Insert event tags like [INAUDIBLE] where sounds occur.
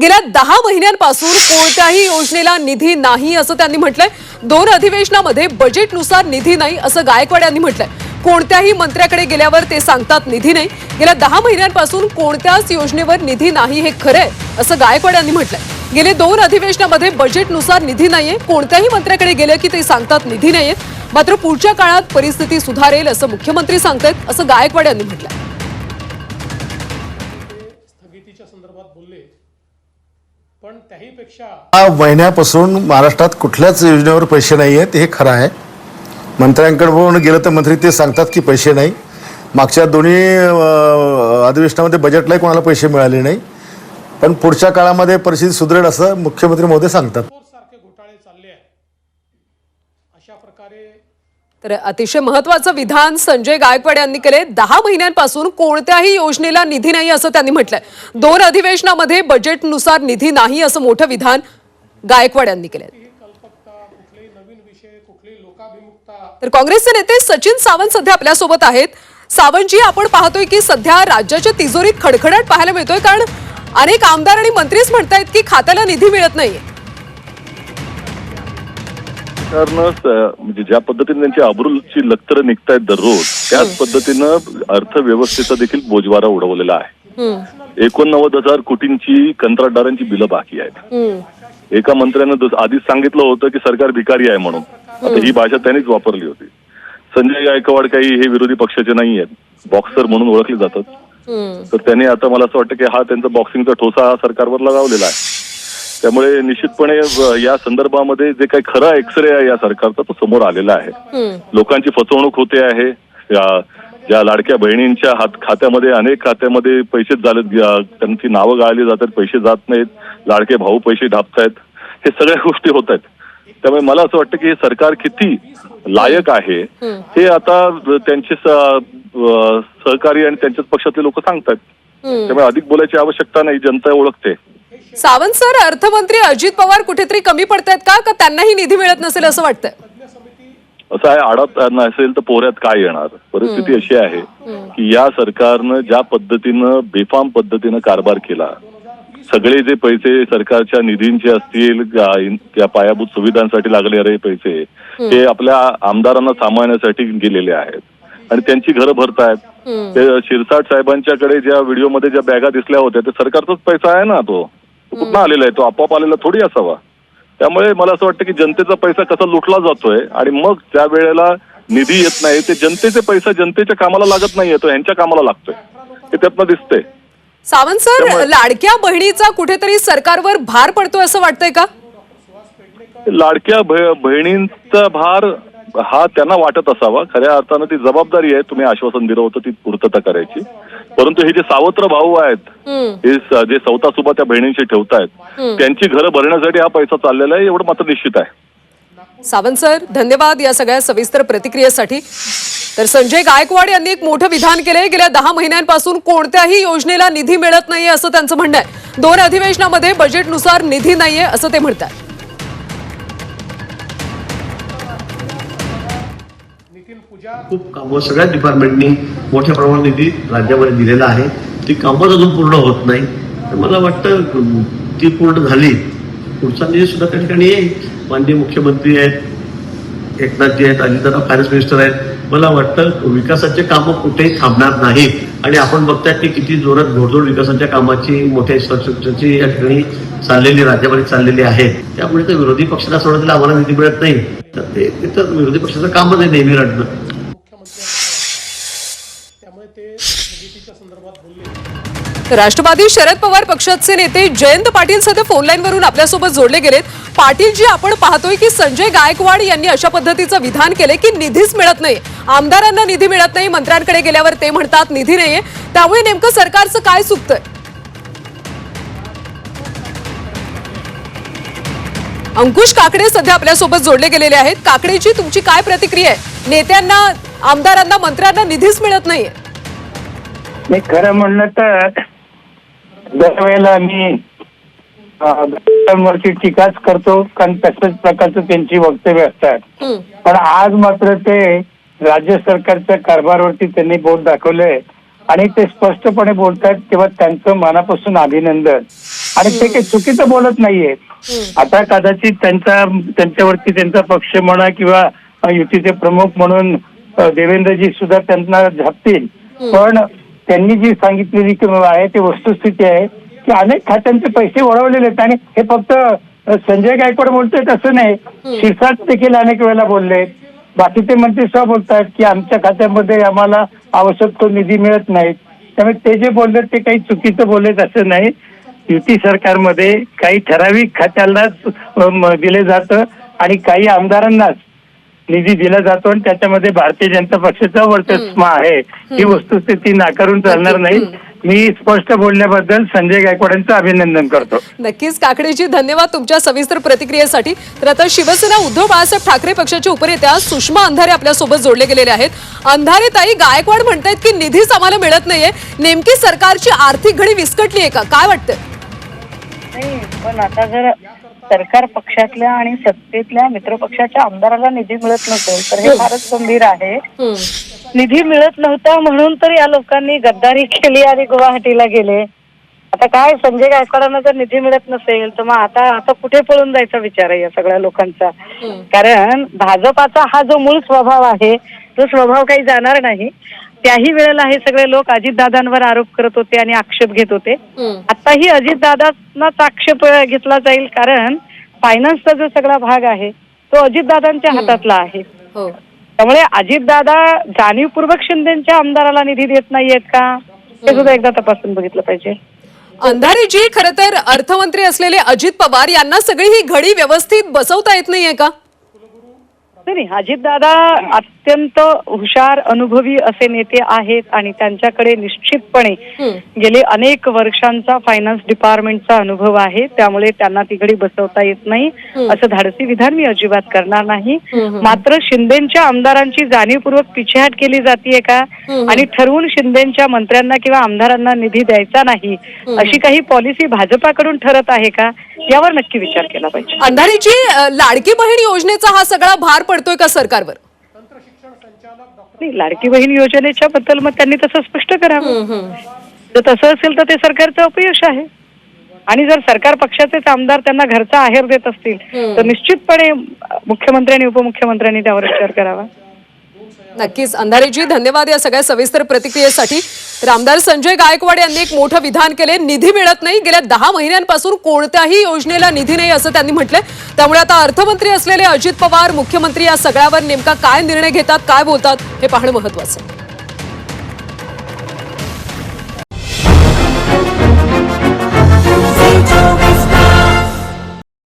गेल्या दहा महिन्यांपासून कोणत्याही योजनेला निधी नाही असं त्यांनी म्हटलंय. दोन अधिवेशनामध्ये बजेटनुसार निधी नाही असं गायकवाड यांनी म्हटलंय. कोणत्याही मंत्र्याकडे गेल्यावर ते सांगतात निधी नाही. गेल्या दहा महिन्यांपासून कोणत्याच योजनेवर निधी नाही हे खरंय असं गायकवाड यांनी म्हटलंय. गेले दोन अधिवेशनामध्ये बजेटनुसार निधी नाहीये. कोणत्याही मंत्र्याकडे गेलं की ते सांगतात निधी नाहीये. मात्र पुढच्या काळात परिस्थिती सुधारेल असं मुख्यमंत्री सांगतायत असं गायकवाड यांनी आहे पण त्याहीपेक्षा महिन्यापासून महाराष्ट्रात कुठल्याच योजनेवर पैसे नाही आहेत हे खरं आहे. मंत्र्यांकडे पण गेलं तर मंत्री ते सांगतात की पैसे नाही. मागच्या दोन्ही अधिवेशनामध्ये बजेटलाही कोणाला पैसे मिळाले नाही. पण पुढच्या काळामध्ये परिस्थिती सुधरेल असं मुख्यमंत्री महोदय सांगतात. सारखे घोटाळे चालले आहेत. अशा प्रकारे तर अतिशय महत्वाचं विधान संजय गायकवाड यांनी केले. दहा महिन्यांपासून कोणत्याही योजनेला निधी नाही असं त्यांनी म्हटलंय. दोन अधिवेशनामध्ये बजेटनुसार निधी नाही असं मोठं विधान गायकवाड यांनी केलंय. तर काँग्रेसचे नेते सचिन सावंत सध्या आपल्यासोबत आहेत. सावंतजी आपण पाहतोय की सध्या राज्याच्या तिजोरीत खडखडाट पाहायला मिळतोय. कारण अनेक आमदार आणि मंत्रीच म्हणतायत की खात्याला निधी मिळत नाहीये. सरकारनं म्हणजे ज्या पद्धतीने त्यांची अब्रूची लक्तर निघतायत दररोज त्याच पद्धतीनं अर्थव्यवस्थेचा देखील बोजवारा उडवलेला आहे. एकोणनव्वद हजार कोटींची कंत्राटदारांची बिलं बाकी आहेत. एका मंत्र्यानं आधीच सांगितलं होतं की सरकार भिकारी आहे म्हणून. आता ही भाषा त्यांनीच वापरली होती. संजय गायकवाड काही हे विरोधी पक्षाचे नाही आहेत. बॉक्सर म्हणून ओळखले जातात. तर त्यांनी आता मला असं वाटतं की हा त्यांचा बॉक्सिंगचा ठोसा हा सरकारवर लगावलेला आहे. त्यामुळे निश्चितपणे या संदर्भामध्ये जे काही खरा एक्सरे आहे या सरकारचा तो समोर आलेला आहे. लोकांची फसवणूक होते आहे. या- ज्या लाडक्या बहिणींच्या हात खात्यामध्ये अनेक खात्यामध्ये पैसे झाले त्यांची नावं गाळली जातात पैसे जात नाहीत. लाडके भाऊ पैसे ढापतायत. हे सगळ्या [LAUGHS] गोष्टी होत आहेत. त्यामुळे मला असं वाटतं की हे सरकार किती लायक आहे हे आता त्यांचे सहकारी आणि त्यांच्याच पक्षातले लोक सांगतात त्यामुळे अधिक बोलायची आवश्यकता नाही. जनता ओळखते. सावंत सर अर्थमंत्री अजित पवार कुठेतरी कमी पडतायत का? का त्यांनाही निधी मिळत नसेल असं वाटतंय? असं आहे आडात नसेल तर पोऱ्यात काय येणार? परिस्थिती अशी आहे की या सरकारनं ज्या पद्धतीनं बेफाम पद्धतीनं कारभार केला सगळे जे पैसे सरकारच्या निधींचे असतील या- या पायाभूत सुविधांसाठी लागणारे पैसे ते आपल्या आमदारांना सांभाळण्यासाठी गेलेले आहेत. आणि त्यांची घरं भरतायत. ते शिरसाट साहेबांच्याकडे ज्या व्हिडिओमध्ये ज्या बॅगा दिसल्या होत्या ते सरकारचाच पैसा आहे ना तो. तो कुठं आलेला आहे तो? आपोआप आलेला थोडी असावा. त्यामुळे मला असं वाटतं की जनतेचा पैसा कसा लुटला जातोय आणि मग त्या वेळेला निधी येत नाही ते जनतेचे पैसा जनतेच्या कामाला लागत नाहीये तो ह्यांच्या कामाला लागतोय. हे त्यातनं दिसतंय. सावंत सर लाडक्या बहिणीचा कुठेतरी सरकारवर भार पडतोय असं वाटतंय का? लाडक्या बहिणींचा भार हा त्यांना वाटत असावा. खऱ्या अर्थानं ती जबाबदारी आहे तुम्ही आश्वासन दिलं होतं ती पूर्तता करायची. परंतु हे जे सावत्र भाऊ आहेत हे जे सौता सुभा त्या बहिणींशी ठेवतायत त्यांची घरं भरण्यासाठी हा पैसा चाललेला आहे एवढं मात्र निश्चित आहे. सावंत सर धन्यवाद या सगळ्या सविस्तर प्रतिक्रियेसाठी. तर संजय गायकवाड यांनी एक मोठं विधान केलंय गेल्या दहा महिन्यांपासून कोणत्याही योजनेला निधी मिळत नाहीये असं त्यांचं म्हणणं आहे. दोन अधिवेशनामध्ये बजेटनुसार निधी नाहीये असं ते म्हणतात. खूप कामं सगळ्या डिपार्टमेंटनी मोठ्या प्रमाणात निधी राज्यामध्ये दिलेला आहे. ती कामं अजून पूर्ण होत नाही. तर मला वाटतं ती पूर्ण झाली. पुढचा निधी सुद्धा त्या ठिकाणी येईल. माननीय मुख्यमंत्री आहेत एकनाथजी आहेत अजितदादा फायनान्स मिनिस्टर आहेत. मला वाटतं विकासाचे कामं कुठेही थांबणार नाहीत. आणि आपण बघताय की किती जोरात घोडदोड विकासाच्या कामाची मोठ्या इन्फ्रास्ट्रक्चरची या ठिकाणी चाललेली राज्यामध्ये चाललेली आहे त्यामुळे तर विरोधी पक्षाला सोडतील आम्हाला निधी मिळत नाही. तर ते ते तर विरोधी पक्षाचं कामच आहे नेहमी रडणं त्यामुळे ते स्थगितीच्या संदर्भात बोलले तर राष्ट्रवादी शरद पवार पक्षाचे नेते जयंत पाटील सध्या फोनलाईन वरून आपल्यासोबत जोडले गेलेत. पाटील जी आपण पाहतोय की संजय गायकवाड यांनी अशा पद्धतीचं विधान केले की निधीच मिळत नाही. आमदारांना निधी मिळत नाही मंत्र्यांकडे गेल्यावर ते म्हणतात निधी नाहीये. त्यामुळे नेमकं सरकारचं काय चुकतंय अंकुश काकडे सध्या आपल्यासोबत जोडले गेलेले आहेत. काकडेची तुमची काय प्रतिक्रिया आहे? नेत्यांना आमदारांना मंत्र्यांना निधीच मिळत नाहीये. खरं म्हणलं तर दरवेळेला मी अं, वरती टीकाच करतो कारण तसंच प्रकारचं त्यांची वक्तव्य असतात. पण आज मात्र ते राज्य सरकारच्या कारभारवरती त्यांनी बोट दाखवलंय. आणि ते स्पष्टपणे बोलतात तेव्हा त्यांचं मनापासून अभिनंदन. आणि ते काही चुकीचं बोलत नाहीये. आता कदाचित त्यांचा त्यांच्यावरती त्यांचा पक्ष म्हणा किंवा युतीचे प्रमुख म्हणून देवेंद्रजी सुद्धा त्यांना झापतील. पण त्यांनी जी सांगितलेली किंवा आहे ती वस्तुस्थिती आहे की अनेक खात्यांचे पैसे वळवलेले आहेत. आणि हे फक्त संजय गायकवाड बोलतोय तसं नाही. शिरसाट देखील अनेक वेळेला बोलले. बाकीचे मंत्री सुद्धा बोलतात की आमच्या खात्यामध्ये आम्हाला आवश्यक तो निधी मिळत नाही. त्यामुळे ते जे बोलले ते काही चुकीचं बोललेत असं नाही. युती सरकारमध्ये काही ठराविक खात्यालाच दिले जातं. आणि काही आमदारांनाच निधी दिला जातो आणि त्याच्यामध्ये भारतीय जनता पक्षाचा वर्चस्व आहे. ही वस्तुस्थिती नाकारून चालणार नाही. मी स्पष्ट बोलल्याबद्दल संजय गायकवाडांचं अभिनंदन करतो. नक्कीच. काकडेजी धन्यवाद तुमच्या सविस्तर प्रतिक्रियेसाठी. तर आता शिवसेना उद्धव बाळासाहेब ठाकरे पक्षाच्या उपनेत्या सुषमा अंधारे आपल्यासोबत जोडले गेलेले आहेत. अंधारे ताई गायकवाड म्हणतायत की निधीच आम्हाला मिळत नाहीये. नेमकी सरकारची आर्थिक घडी विस्कटली आहे का? काय वाटतंय? नाही पण आता जर सरकार पक्षातल्या आणि सत्तेतल्या मित्रपक्षाच्या आमदाराला निधी मिळत नसेल तर हे फारच गंभीर आहे. निधी मिळत नव्हता म्हणून तर या लोकांनी गद्दारी केली आणि गुवाहाटीला गेले. आता काय संजय गायकवाडांना जर निधी मिळत नसेल तर मग आता आता कुठे पळून जायचा विचार आहे या सगळ्या लोकांचा? कारण भाजपाचा हा जो मूळ स्वभाव आहे तो स्वभाव काही जाणार नाही. त्याही वेळेला हे सगळे लोक अजितदादांवर आरोप करत होते आणि आक्षेप घेत होते. आताही अजितदादांनाच आक्षेप घेतला जाईल कारण फायनान्सचा जो सगळा भाग आहे तो अजितदादांच्या हातातला आहे. हो. त्यामुळे अजितदादा जाणीवपूर्वक शिंदेच्या आमदाराला निधी देत नाहीयेत का? हे सुद्धा एकदा तपासून बघितलं पाहिजे. अंधारेजी खरं तर अर्थमंत्री असलेले अजित पवार यांना सगळी ही घडी व्यवस्थित बसवता येत नाहीये का? नाही अजितदादा अत्यंत हुशार अनुभवी असे नेते आहेत आणि त्यांच्याकडे निश्चितपणे गेले अनेक वर्षांचा फायनान्स डिपार्टमेंटचा अनुभव आहे. त्यामुळे त्यांना ती घडी बसवता येत नाही. असं धाडसी विधान मी अजिबात करणार नाही. मात्र शिंदेच्या आमदारांची जाणीवपूर्वक पिछेहाट केली जातीये का? आणि ठरवून शिंदेच्या मंत्र्यांना किंवा आमदारांना निधी द्यायचा नाही अशी काही पॉलिसी भाजपाकडून ठरत आहे का? यावर नक्की विचार केला पाहिजे. अंधारेजी अ, लाडकी बहीण योजनेचा हा सगळा भार पडतोय का सरकारवर? नाही लाडकी बहीण योजनेच्या बद्दल मग त्यांनी तसं स्पष्ट करावं. जर तसं असेल तर ते सरकारचं अपयश आहे. आणि जर सरकार पक्षाचेच आमदार त्यांना घरचा आहेर देत असतील तर निश्चितपणे मुख्यमंत्री आणि उपमुख्यमंत्र्यांनी त्यावर विचार करावा. नक्कीच. अंधारेजी धन्यवाद या सगळ्या सविस्तर प्रतिक्रियेसाठी. तर आमदार संजय गायकवाड यांनी एक मोठं विधान केले. निधी मिळत नाही. गेल्या दहा महिन्यांपासून कोणत्याही योजनेला निधी नाही असं त्यांनी म्हटलंय. त्यामुळे आता अर्थमंत्री असलेले अजित पवार मुख्यमंत्री या सगळ्यावर नेमका काय निर्णय घेतात काय बोलतात हे पाहणं महत्वाचं. आहे